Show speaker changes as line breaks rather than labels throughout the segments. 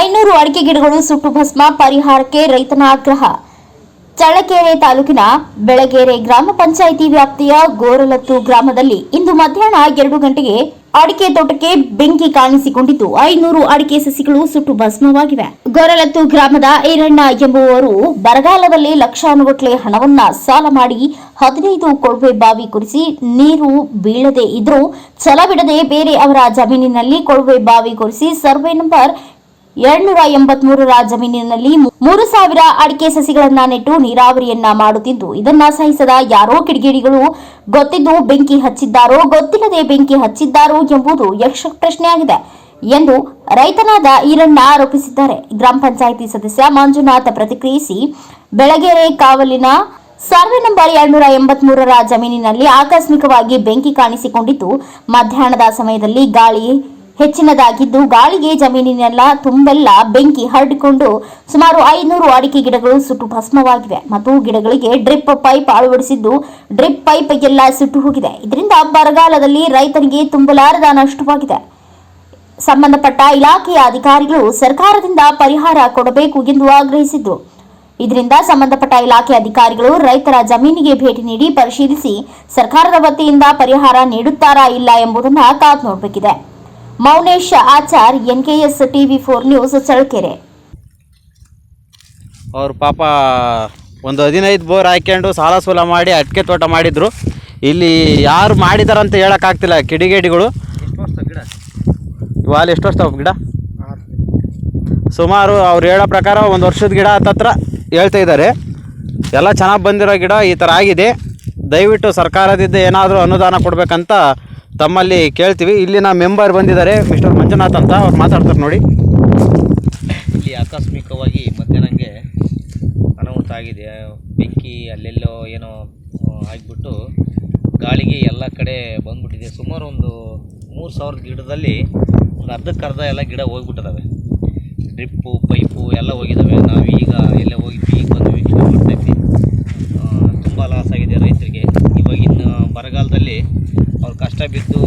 ಐನೂರು ಅಡಿಕೆ ಗಿಡಗಳು ಸುಟ್ಟು ಭಸ್ಮ, ಪರಿಹಾರಕ್ಕೆ ರೈತನ ಆಗ್ರಹ. ಚಳ್ಳಕೆರೆ ತಾಲೂಕಿನ ಬೆಳಗೆರೆ ಗ್ರಾಮ ಪಂಚಾಯಿತಿ ವ್ಯಾಪ್ತಿಯ ಗೋರಲತ್ತು ಗ್ರಾಮದಲ್ಲಿ ಇಂದು ಮಧ್ಯಾಹ್ನ ಎರಡು ಗಂಟೆಗೆ ಅಡಿಕೆ ತೋಟಕ್ಕೆ ಬೆಂಕಿ ಕಾಣಿಸಿಕೊಂಡಿದ್ದು, ಐನೂರು ಅಡಿಕೆ ಸಸಿಗಳು ಸುಟ್ಟು ಭಸ್ಮವಾಗಿವೆ. ಗೊರಲತ್ತು ಗ್ರಾಮದ ಈರಣ್ಣ ಎಂಬುವವರು ಬರಗಾಲದಲ್ಲಿ ಲಕ್ಷಾನುಗಟ್ಟಲೆ ಹಣವನ್ನ ಸಾಲ ಮಾಡಿ ಹದಿನೈದು ಕೊಳವೆ ಬಾವಿ ಕುರಿಸಿ ನೀರು ಬೀಳದೆ ಇದ್ರೂ ಛಲಬಿಡದೆ ಬೇರೆ ಅವರ ಜಮೀನಿನಲ್ಲಿ ಕೊಳವೆ ಬಾವಿ ಕುರಿಸಿ ಸರ್ವೆ ನಂಬರ್ ಎರಡ್ನೂರ ಎಂಬತ್ಮೂರರ ಜಮೀನಿನಲ್ಲಿ ಮೂರು ಸಾವಿರ ಅಡಿಕೆ ಸಸಿಗಳನ್ನ ನೆಟ್ಟು ನೀರಾವರಿಯನ್ನ ಮಾಡುತ್ತಿದ್ದು, ಇದನ್ನ ಸಹಿಸದ ಯಾರೋ ಕಿಡಿಗೇಡಿಗಳು ಗೊತ್ತಿದ್ದು ಬೆಂಕಿ ಹಚ್ಚಿದ್ದಾರೋ, ಗೊತ್ತಿಲ್ಲದೆ ಬೆಂಕಿ ಹಚ್ಚಿದ್ದಾರೋ ಎಂಬುದು ಯಕ್ಷ ಪ್ರಶ್ನೆಯಾಗಿದೆ ಎಂದು ರೈತನಾದ ಈರಣ್ಣ ಆರೋಪಿಸಿದ್ದಾರೆ. ಗ್ರಾಮ ಪಂಚಾಯಿತಿ ಸದಸ್ಯ ಮಂಜುನಾಥ ಪ್ರತಿಕ್ರಿಯಿಸಿ, ಬೆಳಗೆರೆ ಕಾವಲಿನ ಸರ್ವೆ ನಂಬರ್ ಎರಡ್ನೂರ ಎಂಬತ್ಮೂರರ ಜಮೀನಿನಲ್ಲಿ ಆಕಸ್ಮಿಕವಾಗಿ ಬೆಂಕಿ ಕಾಣಿಸಿಕೊಂಡಿದ್ದು, ಮಧ್ಯಾಹ್ನದ ಸಮಯದಲ್ಲಿ ಗಾಳಿ ಹೆಚ್ಚಿನದಾಗಿದ್ದು ಗಾಳಿಗೆ ಜಮೀನಿನೆಲ್ಲ ತುಂಬೆಲ್ಲ ಬೆಂಕಿ ಹರಡಿಕೊಂಡು ಸುಮಾರು ಐನೂರು ಅಡಿಕೆ ಗಿಡಗಳು ಸುಟ್ಟು ಭಸ್ಮವಾಗಿವೆ. ಮತ್ತು ಗಿಡಗಳಿಗೆ ಡ್ರಿಪ್ ಪೈಪ್ ಅಳವಡಿಸಿದ್ದು ಡ್ರಿಪ್ ಪೈಪ್ ಎಲ್ಲ ಸುಟ್ಟು ಹೋಗಿದೆ. ಇದರಿಂದ ಬರಗಾಲದಲ್ಲಿ ರೈತನಿಗೆ ತುಂಬಲಾರದ ನಷ್ಟವಾಗಿದೆ. ಸಂಬಂಧಪಟ್ಟ ಇಲಾಖೆಯ ಅಧಿಕಾರಿಗಳು ಸರ್ಕಾರದಿಂದ ಪರಿಹಾರ ಕೊಡಬೇಕು ಎಂದು ಆಗ್ರಹಿಸಿದ್ದು. ಇದರಿಂದ ಸಂಬಂಧಪಟ್ಟ ಇಲಾಖೆ ಅಧಿಕಾರಿಗಳು ರೈತರ ಜಮೀನಿಗೆ ಭೇಟಿ ನೀಡಿ ಪರಿಶೀಲಿಸಿ ಸರ್ಕಾರದ ವತಿಯಿಂದ ಪರಿಹಾರ ನೀಡುತ್ತಾರಾ ಇಲ್ಲ ಎಂಬುದನ್ನು ಕಾದು ನೋಡಬೇಕಿದೆ Mounesh Achar, NKS TV four news, Challakere.
ಅವ್ರು ಪಾಪ ಒಂದು ಹದಿನೈದು ಬೋರ್ ಹಾಕ್ಕೊಂಡು ಸಾಲ ಸೂಲ ಮಾಡಿ ಅಡಿಕೆ ತೋಟ ಮಾಡಿದ್ರು. ಇಲ್ಲಿ ಯಾರು ಮಾಡಿದಾರಂತ ಹೇಳೋಕ್ಕಾಗ್ತಿಲ್ಲ ಕಿಡಿಗೇಡಿಗಳು. ಇವಾಗ ಎಷ್ಟು ವರ್ಷ ಗಿಡ. ಸುಮಾರು ಅವ್ರು ಹೇಳೋ ಪ್ರಕಾರ ಒಂದು ವರ್ಷದ ಗಿಡ ಹತ್ತತ್ರ ಹೇಳ್ತಾ ಇದ್ದಾರೆ ಎಲ್ಲ ಚೆನ್ನಾಗಿ ಬಂದಿರೋ ಗಿಡ ಈ ಥರ ಆಗಿದೆ. ದಯವಿಟ್ಟು ಸರ್ಕಾರದಿಂದ ಏನಾದರೂ ಅನುದಾನ ಕೊಡಬೇಕಂತ ತಮ್ಮಲ್ಲಿ ಕೇಳ್ತೀವಿ. ಇಲ್ಲಿನ ಮೆಂಬರ್ ಬಂದಿದ್ದಾರೆ ಮಿಸ್ಟರ್ ಮಂಜುನಾಥ್ ಅಂತ, ಅವ್ರು ಮಾತಾಡ್ತಾರೆ ನೋಡಿ.
ಇಲ್ಲಿ ಆಕಸ್ಮಿಕವಾಗಿ ಮಧ್ಯಾಹ್ನಂಗೆ ಅನಾಹುತ ಆಗಿದೆ. ಬೆಂಕಿ, ಅಲ್ಲೆಲ್ಲೋ ಏನೋ ಆಗಿಬಿಟ್ಟು ಗಾಳಿಗೆ ಎಲ್ಲ ಕಡೆ ಬಂದ್ಬಿಟ್ಟಿದೆ. ಸುಮಾರು ಒಂದು ಮೂರು ಸಾವಿರದ ಗಿಡದಲ್ಲಿ ಒಂದು ಅರ್ಧಕ್ಕೆ ಅರ್ಧ ಎಲ್ಲ ಗಿಡ ಹೋಗ್ಬಿಟ್ಟಿದ್ದಾವೆ ಡ್ರಿಪ್ಪು, ಪೈಪು ಎಲ್ಲ ಹೋಗಿದ್ದಾವೆ ನಾವು ಈಗ ಎಲ್ಲೇ ಹೋಗಿದ್ವಿ ಈಗ ಬಂದ್ವಿ ಇದು ಮಾಡ್ತಾಯಿದ್ವಿ ತುಂಬ ಲಾಸ್ ಆಗಿದೆ ರೈತರಿಗೆ ಇವಾಗಿನ ಬರಗಾಲದಲ್ಲಿ ಅವ್ರು ಕಷ್ಟ ಬಿದ್ದು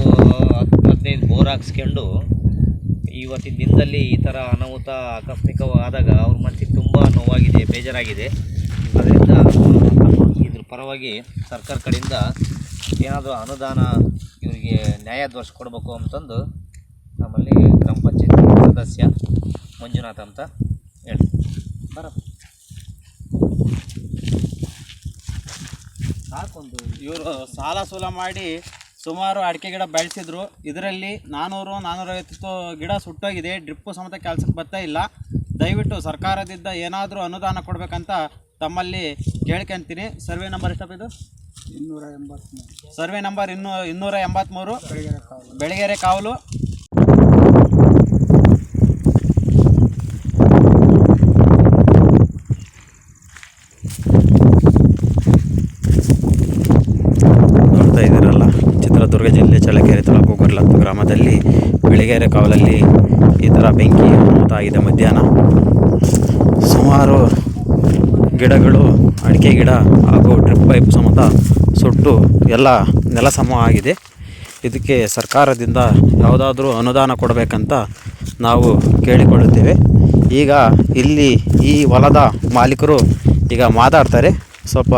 ಹತ್ತು ಹದಿನೈದು ಬೋರ್ ಹಾಕ್ಸ್ಕೊಂಡು ಇವತ್ತಿನ ದಿನದಲ್ಲಿ ಈ ಥರ ಅನಾಹುತ ಆಕಸ್ಮಿಕವಾದಾಗ ಅವ್ರ ಮನಸ್ಸಿಗೆ ತುಂಬ ನೋವಾಗಿದೆ, ಬೇಜಾರಾಗಿದೆ. ಅದರಿಂದ ಇದ್ರ ಪರವಾಗಿ ಸರ್ಕಾರ ಕಡೆಯಿಂದ ಏನಾದರೂ ಅನುದಾನ ಇವರಿಗೆ ನ್ಯಾಯ ಕೊಡಬೇಕು ಅಂತಂದು ನಮ್ಮಲ್ಲಿ ಗ್ರಾಮ ಪಂಚಾಯತಿ ಸದಸ್ಯ ಮಂಜುನಾಥ್ ಅಂತ ಹೇಳಿ. ಬರಪ್ಪ ಸಾಕೊಂದು
ಇವರು ಸಾಲ ಸೂಲ ಮಾಡಿ ಸುಮಾರು ಅಡಿಕೆ ಗಿಡ ಬೆಳೆಸಿದ್ರು. ಇದರಲ್ಲಿ ನಾನ್ನೂರು ನಾನ್ನೂರೈವತ್ತು ಗಿಡ ಸುಟ್ಟೋಗಿದೆ. ಡ್ರಿಪ್ಪು ಸಮೇತ ಕೆಲಸಕ್ಕೆ ಬರ್ತಾ ಇಲ್ಲ. ದಯವಿಟ್ಟು ಸರ್ಕಾರದಿಂದ ಏನಾದರೂ ಅನುದಾನ ಕೊಡಬೇಕಂತ ತಮ್ಮಲ್ಲಿ ಕೇಳ್ಕೊಂತೀನಿ ಸರ್ವೆ ನಂಬರ್ ಎಷ್ಟಪ್ಪ ಇದು?
ಇನ್ನೂರ ಎಂಬತ್ತ್ಮೂರು
ಸರ್ವೆ ನಂಬರ್ ಇನ್ನೂ ಇನ್ನೂರ ಎಂಬತ್ತ್ಮೂರು
ಬೆಳಗೆರೆ ಕಾವಲು
ಬೆಳಗೆರೆ ಕಾವಲು ನೋಡ್ತಾ ಇದ್ದೀರಲ್ಲ ಚಿತ್ರದುರ್ಗ ಜಿಲ್ಲೆ ಚಳ್ಳಕೆರೆ ತಾಲೂಕು ಗೊರ್ಲತ್ತು ಗ್ರಾಮದಲ್ಲಿ ಬೆಳಗೆರೆ ಕಾವಲಲ್ಲಿ ಈ ಥರ ಬೆಂಕಿ ಆಗಿದೆ ಮಧ್ಯಾಹ್ನ. ಸುಮಾರು ಗಿಡಗಳು, ಅಡಿಕೆ ಗಿಡ ಹಾಗೂ ಡ್ರಿಪ್ ಪೈಪ್ ಸಮೇತ ಸುಟ್ಟು ಎಲ್ಲ ನೆಲಸಮ ಆಗಿದೆ. ಇದಕ್ಕೆ ಸರ್ಕಾರದಿಂದ ಯಾವುದಾದ್ರೂ ಅನುದಾನ ಕೊಡಬೇಕಂತ ನಾವು ಕೇಳಿಕೊಳ್ಳುತ್ತೇವೆ. ಈಗ ಇಲ್ಲಿ ಈ ಹೊಲದ ಮಾಲೀಕರು ಈಗ ಮಾತಾಡ್ತಾರೆ. ಸ್ವಲ್ಪ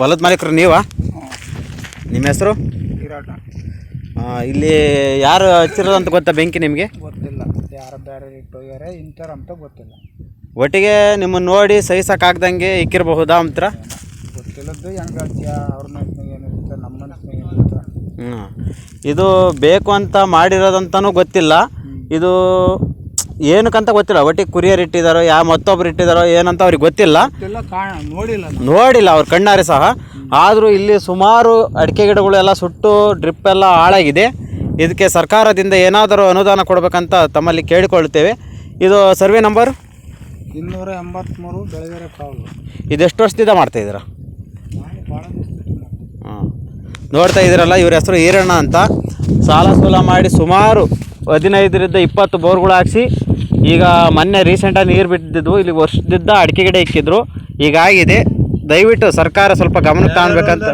ಹೊಲದ ಮಾಲೀಕರು ನೀವಾ? ನಿಮ್ಮ ಹೆಸರು? ಇಲ್ಲಿ ಯಾರು ಹಚ್ಚಿರೋದು ಅಂತ ಗೊತ್ತಾ ಬೆಂಕಿ ನಿಮಗೆ?
ಗೊತ್ತಿಲ್ಲ. ಯಾರು ಬೇರೆ ಇಟ್ಟು ಹೋಗ್ಯಾರೆ ಇಂಥವ್ರು ಅಂತ ಗೊತ್ತಿಲ್ಲ.
ಒಟ್ಟಿಗೆ ನಿಮ್ಮನ್ನು ನೋಡಿ ಸಹಿಸೋಕ್ಕಾಗ್ದಂಗೆ ಇಕ್ಕಿರಬಹುದಾ ಅಂತರ?
ಗೊತ್ತಿಲ್ಲದ್ದು ಹೆಂಗೆ ಅವ್ರ ಮನಸ್ಸಿನಾಗ ಏನಿರುತ್ತೆ ನಮ್ಮ ಮನಸ್ಸಿನಾಗ ಏನಿರುತ್ತೆ.
ಹ್ಞೂ ಇದು ಬೇಕು ಅಂತ ಮಾಡಿರೋದಂತನೂ ಗೊತ್ತಿಲ್ಲ. ಇದು ಏನಕ್ಕಂತ ಗೊತ್ತಿಲ್ಲ. ಒಟ್ಟಿಗೆ ಕುರಿಯರ್ ಇಟ್ಟಿದಾರೋ ಯಾವ ಮತ್ತೊಬ್ರು ಇಟ್ಟಿದಾರೋ ಏನಂತ ಅವ್ರಿಗೆ ಗೊತ್ತಿಲ್ಲ.
ಕಾಣ ನೋಡಿಲ್ಲ ನಾನು.
ನೋಡಿಲ್ಲ ಅವ್ರ ಕಣ್ಣಾರೆ ಸಹ. ಆದರೂ ಇಲ್ಲಿ ಸುಮಾರು ಅಡಿಕೆ ಗಿಡಗಳೆಲ್ಲ ಸುಟ್ಟು ಡ್ರಿಪ್ ಎಲ್ಲ ಹಾಳಾಗಿದೆ. ಇದಕ್ಕೆ ಸರ್ಕಾರದಿಂದ ಏನಾದರೂ ಅನುದಾನ ಕೊಡಬೇಕಂತ ತಮ್ಮಲ್ಲಿ ಕೇಳಿಕೊಳ್ಳುತ್ತೇವೆ. ಇದು ಸರ್ವೆ ನಂಬರ್?
ಇನ್ನೂರ ಎಂಬತ್ತ್ಮೂರು ಬೆಳಗೆರೆ ಕಾವಲು.
ಇದೆಷ್ಟು ವರ್ಷದಿಂದ ಮಾಡ್ತಾ
ಇದ್ದೀರಾ? ಭಾಳ
ಹಾಂ. ನೋಡ್ತಾ ಇದ್ದೀರಲ್ಲ ಇವ್ರ ಹೆಸರು ಈರಣ್ಣ ಅಂತ. ಸಾಲ ಸೂಲ ಮಾಡಿ ಸುಮಾರು ಹದಿನೈದರಿಂದ ಇಪ್ಪತ್ತು ಬೋರ್ಗಳು ಹಾಕ್ಸಿ ಈಗ ಮೊನ್ನೆ ರೀಸೆಂಟಾಗಿ ನೀರು ಬಿಟ್ಟಿದ್ವು ಇಲ್ಲಿ ವರ್ಷದಿದ್ದ ಅಡಿಕೆ ಗಿಡ ಇಕ್ಕಿದ್ರು. ಈಗಾಗಿದೆ ದಯವಿಟ್ಟು ಸರ್ಕಾರ ಸ್ವಲ್ಪ ಗಮನಕ್ಕೆ ತಗೊಳ್ಬೇಕಂತ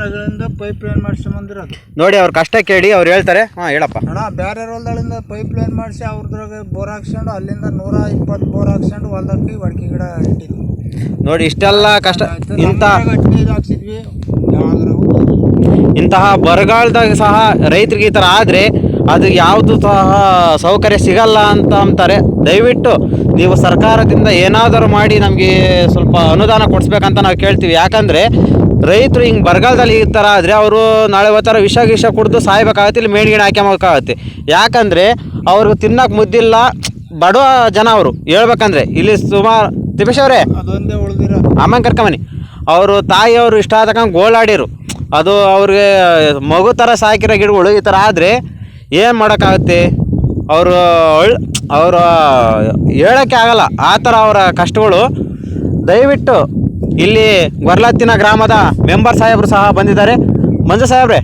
ಪೈಪ್ ಲೈನ್ ಮಾಡಿಸ್ಕೊಂಬಂದಿರೋದು
ನೋಡಿ ಅವ್ರ ಕಷ್ಟ ಕೇಳಿ ಅವ್ರು ಹೇಳ್ತಾರೆ. ಹಾಂ ಹೇಳಪ್ಪ.
ಅಣ್ಣ ಬೇರೆ ಹೊಲ್ದಳಿಂದ ಪೈಪ್ ಲೈನ್ ಮಾಡಿಸಿ ಅವ್ರದ್ರಾಗ ಬೋರ್ ಹಾಕ್ಸ್ಕೊಂಡು ಅಲ್ಲಿಂದ ನೂರ ಇಪ್ಪತ್ತು ಬೋರ್ ಹಾಕ್ಸ್ಕೊಂಡು ಹೊಲ್ದಕ್ಕೆ ಅಡಿಕೆ ಗಿಡ ಇಟ್ಟಿದ್ವಿ
ನೋಡಿ ಇಷ್ಟೆಲ್ಲ ಕಷ್ಟ. ಇಂಥ
ಹಾಕ್ಸಿದ್ವಿ.
ಇಂತಹ ಬರಗಾಲದಾಗ ಸಹ ರೈತರಿಗೆ ಈ ಥರ ಆದರೆ ಅದು ಯಾವುದು ಸಹ ಸೌಕರ್ಯ ಸಿಗಲ್ಲ ಅಂತ ಅಂತಾರೆ. ದಯವಿಟ್ಟು ನೀವು ಸರ್ಕಾರದಿಂದ ಏನಾದರೂ ಮಾಡಿ ನಮಗೆ ಸ್ವಲ್ಪ ಅನುದಾನ ಕೊಡಿಸ್ಬೇಕಂತ ನಾವು ಕೇಳ್ತೀವಿ. ಯಾಕಂದರೆ ರೈತರು ಹಿಂಗೆ ಬರಗಾಲದಲ್ಲಿ ಈ ಥರ ಆದರೆ ಅವರು ನಾಳೆ ಹೋಗ್ತಾರೆ ವಿಷ ಗಿಷ ಕುಡಿದು ಸಾಯ್ಬೇಕಾಗತ್ತೆ ಇಲ್ಲಿ ಮೇಣ್ಗಿಣ ಹಾಕ್ಯಬೇಕಾಗತ್ತೆ. ಯಾಕಂದರೆ ಅವ್ರಿಗೆ ತಿನ್ನಕ್ಕೆ ಮುದ್ದಿಲ್ಲ. ಬಡವ ಜನ ಅವರು. ಹೇಳ್ಬೇಕಂದ್ರೆ ಇಲ್ಲಿ ಸುಮಾರು ತಿಪೇಶ್ ಅವರೇ ಅಮ್ಮನ ಕರ್ಕೊಂಬನಿ ಅವರು ತಾಯಿಯವರು ಇಷ್ಟ ಆದಕಂಗೆ ಗೋಳಾಡಿರು. ಅದು ಅವ್ರಿಗೆ ಮಗು ಥರ ಸಾಕಿರೋ ಗಿಡಗಳು ಈ ಥರ ಆದರೆ ಏನು ಮಾಡೋಕ್ಕಾಗುತ್ತೆ? ಅವರು ಅವರು ಹೇಳೋಕ್ಕೆ ಆಗಲ್ಲ. ಆ ಥರ ಅವರ ಕಷ್ಟಗಳು. ದಯವಿಟ್ಟು ಇಲ್ಲಿ ಗೊರ್ಲತ್ತಿನ ಗ್ರಾಮದ ಮೆಂಬರ್ ಸಾಹೇಬರು ಸಹ ಬಂದಿದ್ದಾರೆ. ಮಂಜು ಸಾಹೇಬ್ರೆ,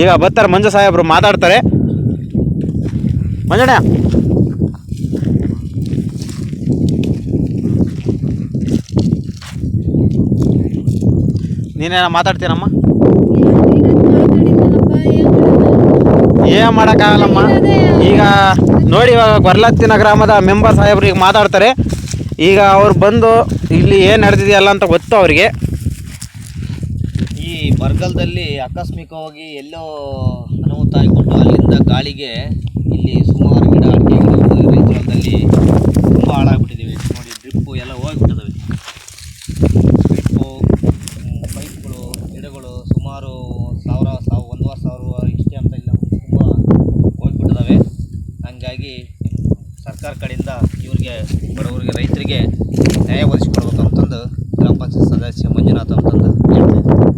ಈಗ ಬರ್ತಾರೆ ಮಂಜು ಸಾಹೇಬರು ಮಾತಾಡ್ತಾರೆ. ಮಂಜಣ್ಣ. ನೀನೇನ ಮಾತಾಡ್ತೀನಮ್ಮ? ಏನು ಮಾಡೋಕ್ಕಾಗಲ್ಲಮ್ಮ? ಈಗ ನೋಡಿ ಇವಾಗ ಗೊರ್ಲತ್ತಿನ ಗ್ರಾಮದ ಮೆಂಬರ್ ಸಾಹೇಬ್ರು ಈಗ ಮಾತಾಡ್ತಾರೆ. ಈಗ ಅವ್ರು ಬಂದು ಇಲ್ಲಿ ಏನು ನಡೆದಿದೆಯಲ್ಲ ಅಂತ ಗೊತ್ತು ಅವರಿಗೆ.
ಈ ಬರಗಾಲದಲ್ಲಿ ಆಕಸ್ಮಿಕವಾಗಿ ಎಲ್ಲೋ ಆಗಿಬಿಟ್ಟು ಅಲ್ಲಿಂದ ಗಾಳಿಗೆ ಇಲ್ಲಿ ಸುಮಾರು ಗಿಡ ಅಡಿಕೆ ಗಿಡ ರೈತರ ಹೊಲದಲ್ಲಿ ತುಂಬ ಹಾಳಾಗ್ಬಿಟ್ಟಿದ್ದೀವಿ ನೋಡಿ ಡ್ರಿಪ್ಪು ಎಲ್ಲ ಹೋಗ್ಬಿಟ್ಟಿದ್ದಾವೆ ಡ್ರಿಪ್ಪು ಪೈಪ್ಗಳು ಗಿಡಗಳು ಸುಮಾರು ಸಾವಿರ ಸಾವು ಒಂದೂವರೆ ಸಾವಿರ ಇಷ್ಟೇ ಅಂತ ಇಲ್ಲ ತುಂಬ ಹೋಗ್ಬಿಟ್ಟಿದ್ದಾವೆ ಹಂಗಾಗಿ ಸರ್ಕಾರ ಕಡೆಯಿಂದ ಇವ್ರಿಗೆ ಬಡವರಿಗೆ ರೈತರಿಗೆ ನ್ಯಾಯ ಒದಗಿಸ್ಕೊಡ್ಬೇಕು ಅಂತಂದು ಗ್ರಾಮ ಪಂಚಾಯತ್ ಸದಸ್ಯ ಮಂಜುನಾಥ್ ಅಂತಂದು ಹೇಳ್ತಾ